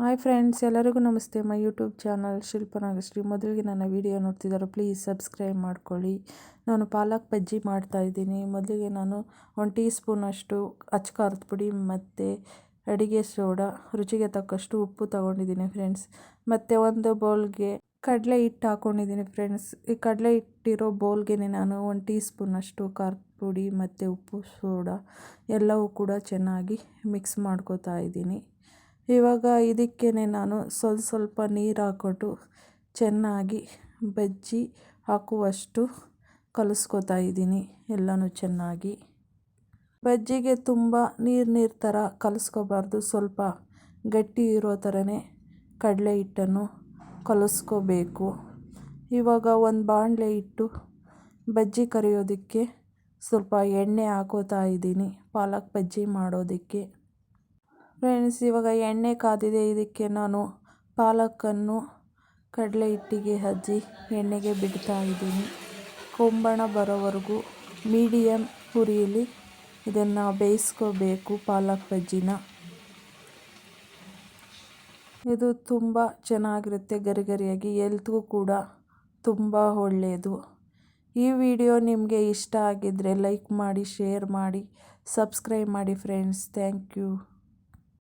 Hi friends, ಎಲ್ಲರಿಗೂ ನಮಸ್ತೆ. My YouTube channel ಶಿಲ್ಪನಾಗಶ್ರೀ ಮೊದಲಿಗೆ ನನ್ನ ವಿಡಿಯೋ ನೋಡ್ತಿದ್ದಾರೆ ಪ್ಲೀಸ್ ಸಬ್ಸ್ಕ್ರೈಬ್ ಮಾಡ್ಕೊಳ್ಳಿ. ನಾನು ಪಾಲಕ್ ಬಜ್ಜಿ ಮಾಡ್ತಾ ಇದ್ದೀನಿ. ಮೊದಲಿಗೆ ನಾನು ಒಂದು ಟೀ ಸ್ಪೂನಷ್ಟು ಅಚ್ಚ ಖಾರದ ಪುಡಿ ಮತ್ತು ಅಡಿಗೆ ಸೋಡಾ, ರುಚಿಗೆ ತಕ್ಕಷ್ಟು ಉಪ್ಪು ತಗೊಂಡಿದ್ದೀನಿ ಫ್ರೆಂಡ್ಸ್. ಮತ್ತು ಒಂದು ಬೌಲ್ಗೆ ಕಡಲೆ ಹಿಟ್ಟು ಹಾಕ್ಕೊಂಡಿದ್ದೀನಿ ಫ್ರೆಂಡ್ಸ್. ಈ ಕಡಲೆ ಹಿಟ್ಟಿರೋ ಬೌಲ್ಗೆ ನಾನು ಒಂದು ಟೀ ಸ್ಪೂನಷ್ಟು ಖಾರದ ಪುಡಿ ಮತ್ತು ಉಪ್ಪು ಸೋಡಾ ಎಲ್ಲವೂ ಕೂಡ ಚೆನ್ನಾಗಿ ಮಿಕ್ಸ್ ಮಾಡ್ಕೋತಾ ಇದ್ದೀನಿ. ಇವಾಗ ಇದಕ್ಕೆ ನಾನು ಸ್ವಲ್ಪ ಸ್ವಲ್ಪ ನೀರು ಹಾಕ್ಕೊಂಡು ಚೆನ್ನಾಗಿ ಬಜ್ಜಿ ಹಾಕುವಷ್ಟು ಕಲಿಸ್ಕೊತಾ ಇದ್ದೀನಿ ಎಲ್ಲನೂ ಚೆನ್ನಾಗಿ. ಬಜ್ಜಿಗೆ ತುಂಬ ನೀರು ನೀರು ಥರ ಕಲಿಸ್ಕೋಬಾರ್ದು, ಸ್ವಲ್ಪ ಗಟ್ಟಿ ಇರೋ ಥರನೇ ಕಡಲೆ ಹಿಟ್ಟನ್ನು ಕಲಿಸ್ಕೋಬೇಕು. ಇವಾಗ ಒಂದು ಬಾಣಲೆ ಇಟ್ಟು ಬಜ್ಜಿ ಕರಿಯೋದಕ್ಕೆ ಸ್ವಲ್ಪ ಎಣ್ಣೆ ಹಾಕೋತಾ ಇದ್ದೀನಿ, ಪಾಲಕ್ ಬಜ್ಜಿ ಮಾಡೋದಕ್ಕೆ. ಫ್ರೆಂಡ್ಸ್ ಇವಾಗ ಎಣ್ಣೆ ಕಾದಿದೆ, ಇದಕ್ಕೆ ನಾನು ಪಾಲಕನ್ನು ಕಡಲೆ ಹಿಟ್ಟಿಗೆ ಹಜ್ಜಿ ಎಣ್ಣೆಗೆ ಬಿಡ್ತಾ ಇದ್ದೀನಿ. ಕೊಂಬಣ ಬರೋವರೆಗೂ ಮೀಡಿಯಮ್ ಹುರಿಯಲ್ಲಿ ಇದನ್ನು ಬೇಯಿಸ್ಕೋಬೇಕು ಪಾಲಕ್ ಬಜ್ಜಿನ. ಇದು ತುಂಬ ಚೆನ್ನಾಗಿರುತ್ತೆ ಗರಿ ಗರಿಯಾಗಿ ಎಲ್ತ್ಗೂ ಕೂಡ ತುಂಬ ಒಳ್ಳೆಯದು ಈ ವಿಡಿಯೋ ನಿಮಗೆ ಇಷ್ಟ ಆಗಿದ್ದರೆ ಲೈಕ್ ಮಾಡಿ, ಶೇರ್ ಮಾಡಿ, ಸಬ್ಸ್ಕ್ರೈಬ್ ಮಾಡಿ, ಫ್ರೆಂಡ್ಸ್. Thank you.